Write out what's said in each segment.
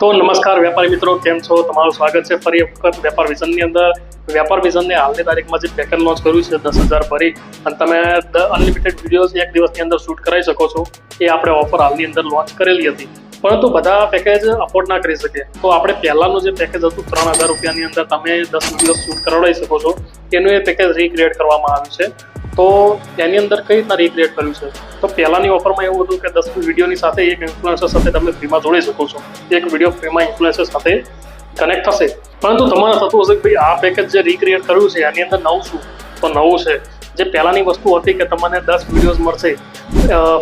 તો નમસ્કાર વેપારી મિત્રો, કેમ છો? તમારું સ્વાગત છે ફરી વખત વેપાર વિઝનની અંદર. વેપાર વિઝનને હાલની તારીખમાં જે પેકેજ લોન્ચ કર્યું છે, દસ હજાર ભરી. અને તમે અનલિમિટેડ વિડીયોઝ એક દિવસની અંદર શૂટ કરાવી શકો છો. એ આપણે ઓફર હાલની અંદર લોન્ચ કરેલી હતી. પરંતુ બધા પેકેજ અફોર્ડ ના કરી શકે. તો આપણે પહેલાંનું જે પેકેજ હતું, ત્રણ હજાર રૂપિયાની અંદર તમે દસ વીડિયો શૂટ કરાવડાવી શકો છો. એનું એ પેકેજ રીક્રિએટ કરવામાં આવ્યું છે. તો એની અંદર કઈ રીતના રીક્રિએટ કર્યું છે? તો પહેલાની ઓફરમાં એવું હતું કે દસ વિડીયોની સાથે એક ઇન્ફ્લુએન્સર સાથે તમે ફ્રીમાં જોડી શકો છો. એક વીડિયો ફ્રીમાં ઇન્ફ્લુએન્સર સાથે કનેક્ટ થશે. પરંતુ તમારે થતું હશે કે ભાઈ આ પેકેજ જે રીક્રિએટ કર્યું છે એની અંદર નવું શું? તો નવું છે. જે પહેલાંની વસ્તુ હતી કે તમને દસ વિડીયોઝ મળશે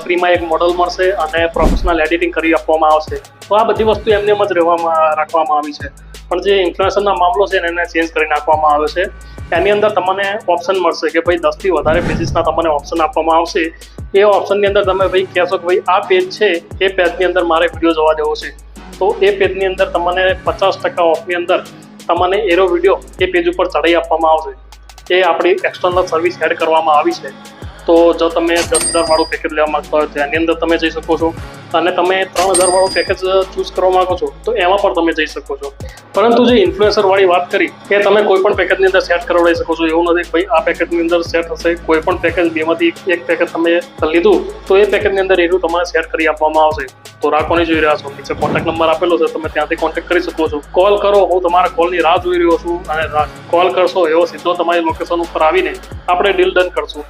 ફ્રીમાં એક મોડલ મળશે અને પ્રોફેશનલ એડિટિંગ કરી આપવામાં આવશે. તો આ બધી વસ્તુ એમને એમ જ રહેવામાં, રાખવામાં આવી છે. પણ જે ઇન્ફ્લુએન્સરના મામલો છે એને ચેન્જ કરી નાખવામાં આવે છે. એની અંદર તમને ઓપ્શન મળશે કે ભાઈ દસથી વધારે પેજીસના તમને ઓપ્શન આપવામાં આવશે. એ ઓપ્શનની અંદર તમે ભાઈ કહેશો કે ભાઈ આ પેજ છે, એ પેજની અંદર મારે વીડિયો જોવા દેવો છે. તો એ પેજની અંદર તમને પચાસ ટકા ઓફની અંદર તમને એરો વીડિયો એ પેજ ઉપર ચડાવી આપવામાં આવશે. એ આપણી એક્સટર્નલ સર્વિસ એડ કરવામાં આવી છે. તો જો તમે દસ હજારવાળું પેકેજ લેવા માગતા હોય તો એની અંદર તમે જઈ શકો છો. અને તમે ત્રણ હજારવાળો પેકેજ ચૂઝ કરવા માગો છો, તો એમાં પણ તમે જઈ શકો છો. પરંતુ જે ઇન્ફ્લુએન્સરવાળી વાત કરી, કે તમે કોઈ પણ પેકેજની અંદર સેટ કરાવડાવી શકો છો, એવું નથી ભાઈ આ પેકેજની અંદર સેટ હશે, કોઈ પણ પેકેજ બેમાંથી એક પેકેજ તમે લીધું, તો એ પેકેજની અંદર એનું તમારે સેટ કરી આપવામાં આવશે. તો રાખવાની જોઈ રહ્યા છો. નીચે કોન્ટેક્ટ નંબર આપેલો છે, તમે ત્યાંથી કોન્ટેક્ટ કરી શકો છો. કોલ કરો, હું તમારા કોલની રાહ જોઈ રહ્યો છું અને કોલ કરશો એવો સીધો તમારી લોકેશન ઉપર આવીને આપણે ડીલ ડન કરશું.